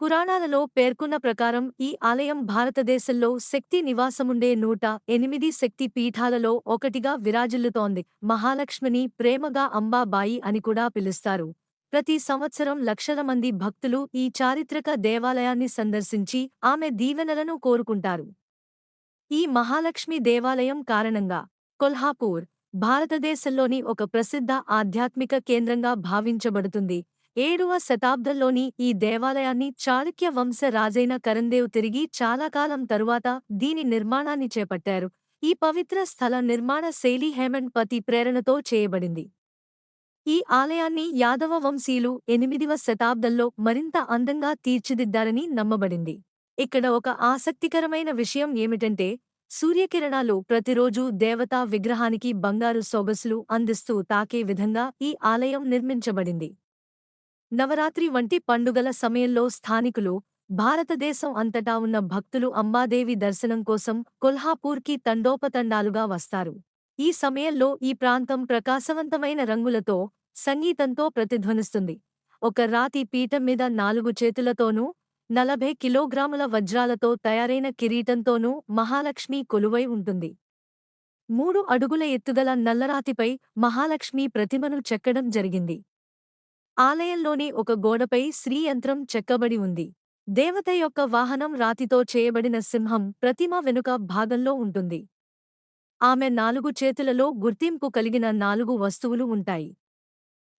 పురాణాలలో పేర్కొన్న ప్రకారం ఈ ఆలయం భారతదేశంలో శక్తి నివాసముండే నూట ఎనిమిది శక్తి పీఠాలలో ఒకటిగా విరాజిల్లుతోంది. మహాలక్ష్మిని ప్రేమగా అంబాబాయి అని కూడా పిలుస్తారు. ప్రతి సంవత్సరం లక్షల మంది భక్తులు ఈ చారిత్రక దేవాలయాన్ని సందర్శించి ఆమె దీవెనలను కోరుకుంటారు. ఈ మహాలక్ష్మి దేవాలయం కారణంగా కొల్హాపూర్ భారతదేశంలోని ఒక ప్రసిద్ధ ఆధ్యాత్మిక కేంద్రంగా భావించబడుతుంది. ఏడవ శతాబ్దంలోని ఈ దేవాలయాన్ని చాళుక్య వంశ రాజైన కరందేవ్ తిరిగి చాలా కాలం తరువాత దీని నిర్మాణాన్ని చేపట్టారు. ఈ పవిత్ర స్థల నిర్మాణ శైలి హేమండ్ పతి ప్రేరణతో చేయబడింది. ఈ ఆలయాన్ని యాదవ వంశీయులు ఎనిమిదివ శతాబ్దంలో మరింత అందంగా తీర్చిదిద్దారని నమ్మబడింది. ఇక్కడ ఒక ఆసక్తికరమైన విషయం ఏమిటంటే సూర్యకిరణాలు ప్రతిరోజూ దేవతా విగ్రహానికి బంగారు సొగసులు అందిస్తూ తాకే విధంగా ఈ ఆలయం నిర్మించబడింది. నవరాత్రి వంటి పండుగల సమయంలో స్థానికులు భారతదేశం అంతటా ఉన్న భక్తులు అంబాదేవి దర్శనం కోసం కొల్హాపూర్కి తండోపతండాలుగా వస్తారు. ఈ సమయంలో ఈ ప్రాంతం ప్రకాశవంతమైన రంగులతో సంగీతంతో ప్రతిధ్వనిస్తుంది. ఒక రాతి పీఠం మీద నాలుగు చేతులతోనూ నలభై కిలోగ్రాముల వజ్రాలతో తయారైన కిరీటంతోనూ మహాలక్ష్మి కొలువై ఉంటుంది. మూడు అడుగుల ఎత్తుగల నల్లరాతిపై మహాలక్ష్మి ప్రతిమను చెక్కడం జరిగింది. ఆలయంలోని ఒక గోడపై శ్రీయంత్రం చెక్కబడి ఉంది. దేవత యొక్క వాహనం రాతితో చేయబడిన సింహం ప్రతిమ వెనుక భాగంలో ఉంటుంది. ఆమె నాలుగు చేతులలో గుర్తింపు కలిగిన నాలుగు వస్తువులు ఉంటాయి.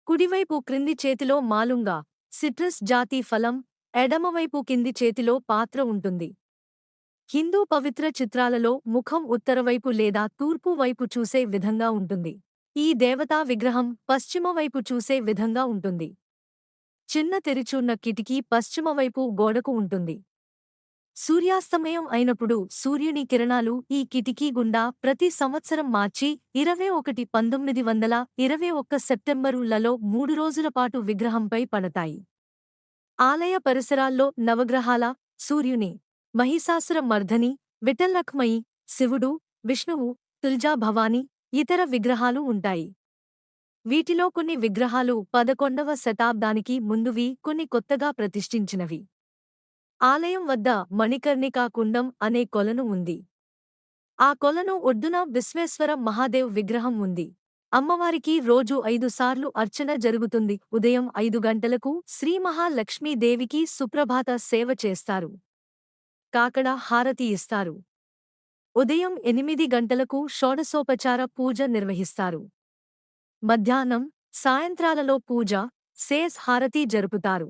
కుడివైపు క్రింది చేతిలో మాలుంగా సిట్రస్ జాతి ఫలం ఎడమవైపు కింది చేతిలో పాత్ర ఉంటుంది. హిందూ పవిత్ర చిత్రాలలో ముఖం ఉత్తరవైపు లేదా తూర్పు వైపు చూసే విధంగా ఉంటుంది. ఈ దేవతా విగ్రహం పశ్చిమవైపు చూసే విధంగా ఉంటుంది. చిన్న తెరిచున్న కిటికీ పశ్చిమవైపు గోడకు ఉంటుంది. సూర్యాస్తమయం అయినప్పుడు సూర్యుని కిరణాలు ఈ కిటికీ గుండా ప్రతి సంవత్సరం మార్చి ఇరవై ఒకటి పంతొమ్మిది వందల ఇరవై ఒక్క సెప్టెంబరులలో మూడు రోజుల పాటు విగ్రహంపై పడతాయి. ఆలయ పరిసరాల్లో నవగ్రహాల సూర్యుని మహిషాసుర మర్ధని విఠల్లక్మయి శివుడు విష్ణువు తుల్జా భవాని ఇతర విగ్రహాలు ఉంటాయి. వీటిలో కొన్ని విగ్రహాలు పదకొండవ శతాబ్దానికి ముందువి కొన్ని కొత్తగా ప్రతిష్ఠించినవి. ఆలయం వద్ద మణికర్ణికా కుండం అనే కొలను ఉంది. ఆ కొలను ఒడ్డున విశ్వేశ్వర మహాదేవ్ విగ్రహం ఉంది. అమ్మవారికి రోజు ఐదు సార్లు అర్చన జరుగుతుంది. ఉదయం ఐదు గంటలకు శ్రీ మహాలక్ష్మీదేవికి సుప్రభాత సేవ చేస్తారు. కాకడ హారతి ఇస్తారు. ఉదయం ఎనిమిది గంటలకు షోడశోపచార పూజ నిర్వహిస్తారు. మధ్యాహ్నం సాయంత్రాలలో పూజ సేస్ హారతి జరుపుతారు.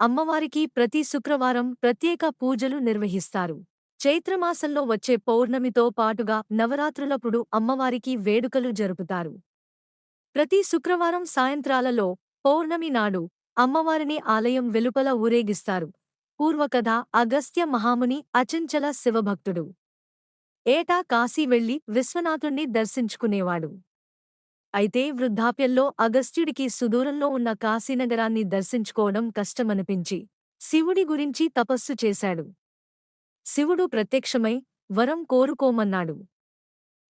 అమ్మవారికి ప్రతి శుక్రవారం ప్రత్యేక పూజలు నిర్వహిస్తారు. చైత్రమాసంలో వచ్చే పౌర్ణమితో పాటుగా నవరాత్రులప్పుడు అమ్మవారికి వేడుకలు జరుపుతారు. ప్రతి శుక్రవారం సాయంత్రాలలో పౌర్ణమి నాడు అమ్మవారిని ఆలయం వెలుపల ఊరేగిస్తారు. పూర్వకథ అగస్త్య మహాముని అచంచల శివభక్తుడు. ఏటా కాశీ వెళ్ళి విశ్వనాథుణ్ణి దర్శించుకునేవాడు. అయితే వృద్ధాప్యంలో అగస్త్యుడికి సుదూరంలో ఉన్న కాశీనగరాన్ని దర్శించుకోవడం కష్టమనిపించి శివుడి గురించి తపస్సు చేశాడు. శివుడు ప్రత్యక్షమై వరం కోరుకోమన్నాడు.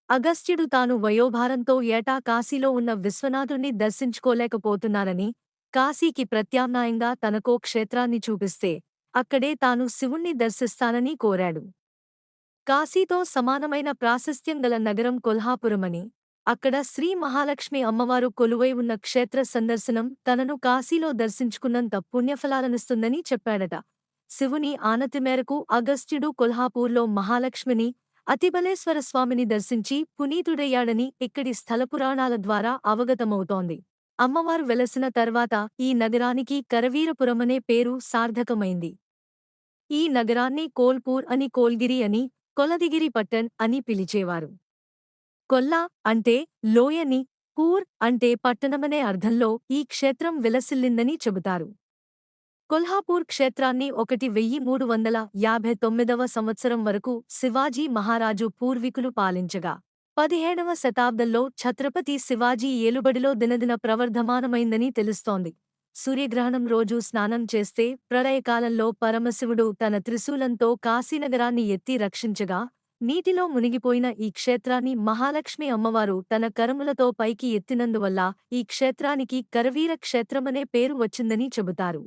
అగస్త్యుడు తాను వయోభారంతో ఏటా కాశీలో ఉన్న విశ్వనాథుణ్ణి దర్శించుకోలేకపోతున్నానని కాశీకి ప్రత్యామ్నాయంగా తనకో క్షేత్రాన్ని చూపిస్తే అక్కడే తాను శివుణ్ణి దర్శిస్తానని కోరాడు. కాశీతో సమానమైన ప్రాశస్త్యం గల నగరం కొల్హాపురమని. అక్కడ శ్రీ మహాలక్ష్మి అమ్మవారు కొలువై ఉన్న క్షేత్ర సందర్శనం తనను కాశీలో దర్శించుకున్నంత పుణ్యఫలాలనిస్తుందని చెప్పాడట. శివుని ఆనతి మేరకు అగస్త్యుడు కొల్హాపూర్లో మహాలక్ష్మిని అతిబలేశ్వర స్వామిని దర్శించి పునీతుడయ్యాడని ఇక్కడి స్థలపురాణాల ద్వారా అవగతమవుతోంది. అమ్మవారు వెలసిన తర్వాత ఈ నగరానికి కరవీరపురమనే పేరు సార్థకమైంది. ఈ నగరాన్ని కోల్పూర్ అని కోల్గిరి అని కొలదిగిరి పట్టణ్ అని పిలిచేవారు. కొల్లా అంటే లోయని కూర్ అంటే పట్టణమనే అర్థంలో ఈ క్షేత్రం విలసిల్లిందని చెబుతారు. కొల్హాపూర్ క్షేత్రాన్ని ఒకటి వెయ్యి మూడు వందల యాభై తొమ్మిదవ సంవత్సరం వరకు శివాజీ మహారాజు పూర్వీకులు పాలించగా పదిహేడవ శతాబ్దంలో ఛత్రపతి శివాజీ ఏలుబడిలో దినదిన ప్రవర్ధమానమైందని తెలుస్తోంది. సూర్యగ్రహణం రోజు స్నానం చేస్తే ప్రళయకాలంలో పరమశివుడు తన త్రిశూలంతో కాశీనగరాన్ని ఎత్తి రక్షించగా నీటిలో మునిగిపోయిన ఈ క్షేత్రాన్ని మహాలక్ష్మి అమ్మవారు తన కరములతో పైకి ఎత్తినందువల్ల ఈ క్షేత్రానికి కరవీర క్షేత్రమనే పేరు వచ్చిందని చెబుతారు.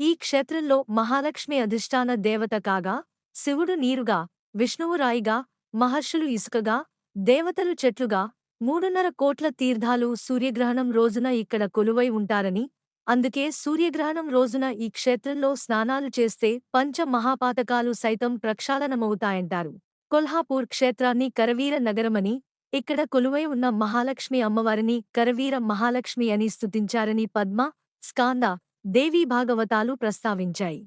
ఈ క్షేత్రంలో మహాలక్ష్మి అధిష్టాన దేవత కాగా శివుడు నీరుగా విష్ణువు రాయిగా మహర్షులు ఇసుకగా దేవతలు చెట్లుగా మూడున్నర కోట్ల తీర్థాలు సూర్యగ్రహణం రోజున ఇక్కడ కొలువై ఉంటారని అందుకే సూర్యగ్రహణం రోజున ఈ క్షేత్రంలో స్నానాలు చేస్తే పంచ మహాపాతకాలు సైతం ప్రక్షాళనమవుతాయంటారు. కొల్హాపూర్ క్షేత్రాన్ని కరవీర నగరమని ఇక్కడ కొలువై ఉన్న మహాలక్ష్మి అమ్మవారిని కరవీర మహాలక్ష్మి అని స్తుతించారని పద్మ స్కాంద దేవీ భాగవతాలు ప్రస్తావించాయి.